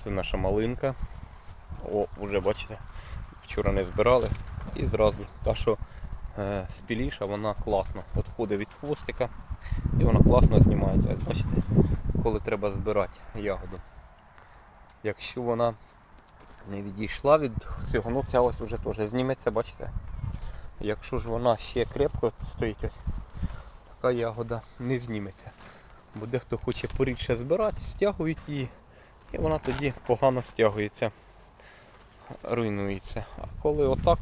Це наша малинка. О, вже бачите, вчора не збирали. І зразу та, що е, спіліша, вона класно відходить від хвостика і вона класно знімається. Бачите, коли треба збирати ягоду. Якщо вона не відійшла від цього, ну ця ось вже теж зніметься, бачите? Якщо ж вона ще крепко стоїть, ось, така ягода не зніметься. Бо дехто хоче порідше збирати, стягують її, і вона тоді погано стягується, руйнується. А коли отак,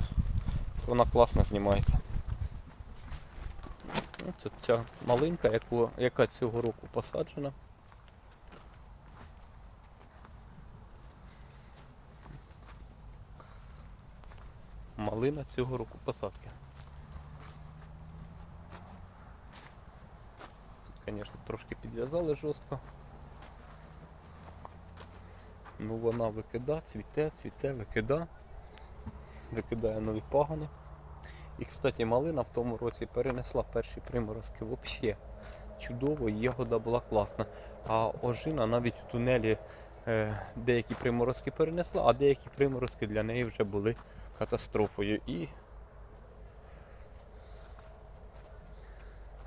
то вона класно знімається. Ну, Це ця малинка, яку, яка цього року посаджена. Малина цього року посадки. Тут, звісно, трошки підв'язали жорстко. Ну вона викида, цвіте, цвіте, викида. Викидає нові пагани. І, кстати, малина в тому році перенесла перші приморозки взагалі. Чудово, ягода була класна. А ожина навіть у тунелі е, деякі приморозки перенесла, а деякі приморозки для неї вже були катастрофою. І,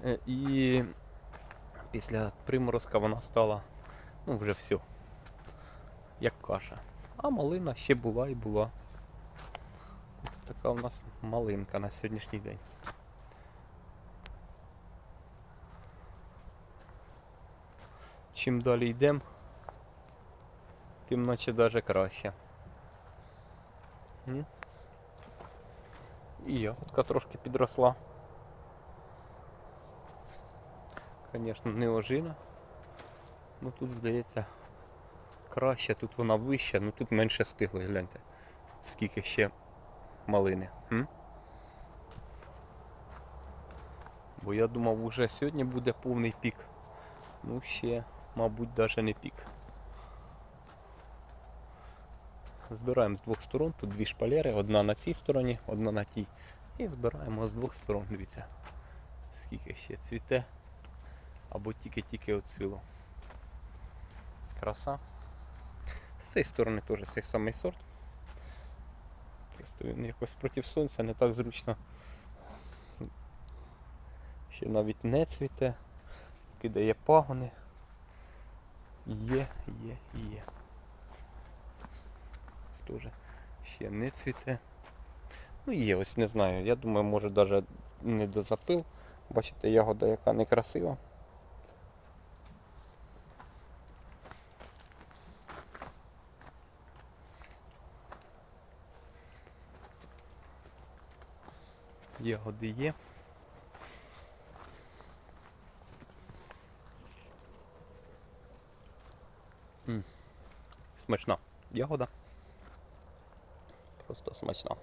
е, і після приморозка вона стала ну, вже все, як каша. А малина ще була і була. Ось така у нас малинка на сьогоднішній день. Чим далі йдемо, тим наче даже краще. І ягодка трошки підросла. Звісно, не ожина. Ну тут здається краще, тут вона вища, ну тут менше стигли, гляньте. Скільки ще малини. М? Бо я думав, уже сьогодні буде повний пік. Ну ще, мабуть, навіть не пік. Збираємо з двох сторон, тут дві шпалери, одна на цій стороні, одна на тій. І збираємо з двох сторон, дивіться, скільки ще цвіте, або тільки-тільки оцвіло. Краса. З цієї сторони теж цей самий сорт. Просто він якось проти сонця не так зручно. Ще навіть не цвіте, кидає пагони. Є, є, є. Ось теж ще не цвіте. Ну є, ось не знаю. Я думаю, може навіть не дозапил. Бачите, ягода яка некрасива. Ягоди є. М. Смачна ягода. Просто смачна.